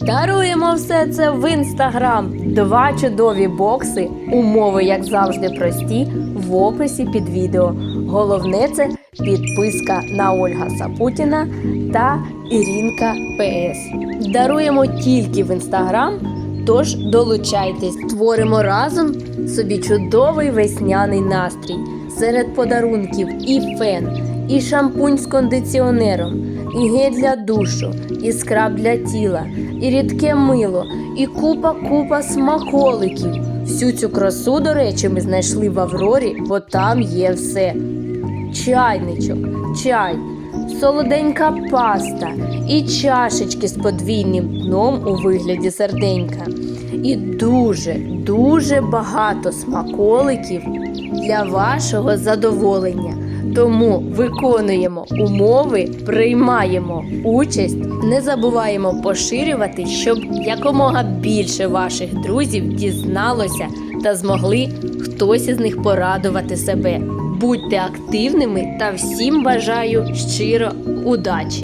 Даруємо все це в інстаграм. Два чудові бокси. Умови, як завжди, прості в описі під відео. Головне це підписка на Ольга Сапутіна та Ірінка ПС. Даруємо тільки в інстаграм. Тож долучайтесь, створимо разом собі чудовий весняний настрій. Серед подарунків і фен, і шампунь з кондиціонером, і гель для душу, і скраб для тіла, і рідке мило, і купа-купа смаколиків. Всю цю красу, до речі, ми знайшли в Аврорі, бо там є все. Чайничок, чай, солоденька паста і чашечки з подвійним дном у вигляді серденька. І дуже, дуже багато смаколиків для вашого задоволення. Тому виконуємо умови, приймаємо участь, не забуваємо поширювати, щоб якомога більше ваших друзів дізналося та змогли хтось із них порадувати себе. Будьте активними та всім бажаю щиро удачі!